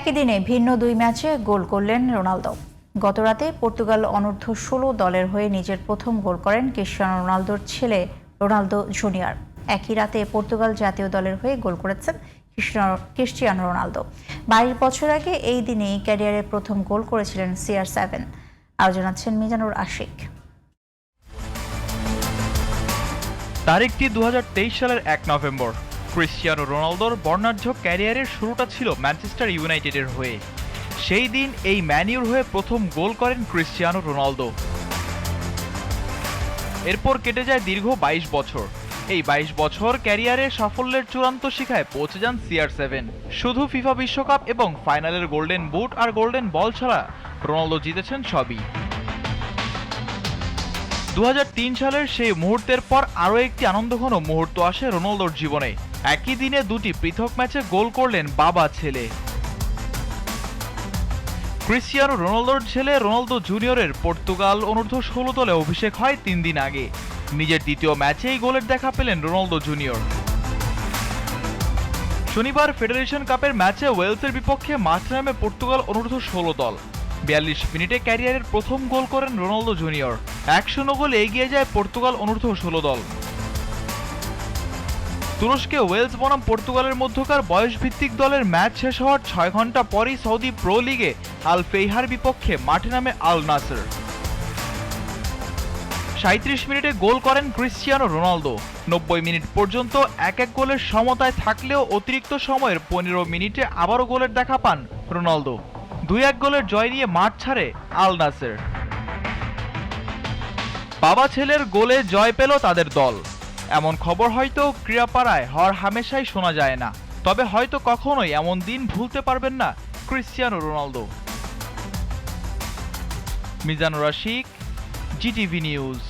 একই দিনে ভিন্ন দুই ম্যাচে গোল করলেন রোনালদো। গতরাতে পর্তুগাল অনূর্ধ্ব ষোলো দলের হয়ে নিজের প্রথম গোল করেন ক্রিশ্চিয়ানো রোনালদোর ছেলে রোনালদো জুনিয়র। একই রাতে পর্তুগাল জাতীয় দলের হয়ে গোল করেছেন ক্রিশ্চিয়ানো রোনালদো। বাইশ বছর আগে এই দিনেই ক্যারিয়ারে প্রথম গোল করেছিলেন সিআর সেভেন। আরও জানাচ্ছেন মিজানুর আশিক। তারিখটি দুহাজার তেইশ সালের এক নভেম্বর। ক্রিশ্চিয়ানো রোনালদোর বর্ণাঢ্য ক্যারিয়ারের শুরুটা ছিল ম্যানচেস্টার ইউনাইটেডের হয়ে। সেই দিন এই ম্যানিউর হয়ে প্রথম গোল করেন ক্রিশ্চিয়ানো রোনালদো। এরপর কেটে যায় দীর্ঘ বাইশ বছর। এই বাইশ বছর ক্যারিয়ারে সাফল্যের চূড়ান্ত শিখায় পৌঁছে যান সিআর সেভেন। শুধু ফিফা বিশ্বকাপ এবং ফাইনালের গোল্ডেন বুট আর গোল্ডেন বল ছাড়া রোনালদো জিতেছেন সবই। দু হাজার তিন সালের সেই মুহূর্তের পর আরও একটি আনন্দঘন মুহূর্ত আসে রোনালদোর জীবনে। একই দিনে দুটি পৃথক ম্যাচে গোল করলেন বাবা ছেলে। ক্রিশ্চিয়ানো রোনালদোর ছেলে রোনালদো জুনিয়রের পর্তুগাল অনূর্ধ্ব ষোলো দলে অভিষেক হয় তিন দিন আগে। নিজের দ্বিতীয় ম্যাচেই গোলের দেখা পেলেন রোনালদো জুনিয়র। শনিবার ফেডারেশন কাপের ম্যাচে ওয়েলসের বিপক্ষে মাঠে নামে পর্তুগাল অনূর্ধ্ব ষোলো দল। বিয়াল্লিশ মিনিটে ক্যারিয়ারের প্রথম গোল করেন রোনালদো জুনিয়র। এক শূন্য গোলে এগিয়ে যায় পর্তুগাল অনূর্ধ্ব ষোলো দল। তুরস্কে ওয়েলস বনাম পর্তুগালের মধ্যকার বয়সভিত্তিক দলের ম্যাচ শেষ হওয়ার ছয় ঘণ্টা পরই সৌদি প্রো লিগে আল ফেইহার বিপক্ষে মাঠে নামে আল নাসর। সাঁত্রিশ মিনিটে গোল করেন ক্রিশ্চিয়ানো রোনালদো। নব্বই মিনিট পর্যন্ত এক এক গোলের সমতায় থাকলেও অতিরিক্ত সময়ের পনেরো মিনিটে আবারও গোলের দেখা পান রোনালদো। দুই এক গোলের জয় নিয়ে মাঠ ছাড়ে আল নাসের। বাবা ছেলের গোলে জয় পেল তাদের দল। এমন খবর হয়তো ক্রীড়াপাড়ায় হর হামেশাই শোনা যায় না। তবে হয়তো কখনোই এমন দিন ভুলতে পারবেন না Cristiano Ronaldo. Mizanur Rashik, GTV news.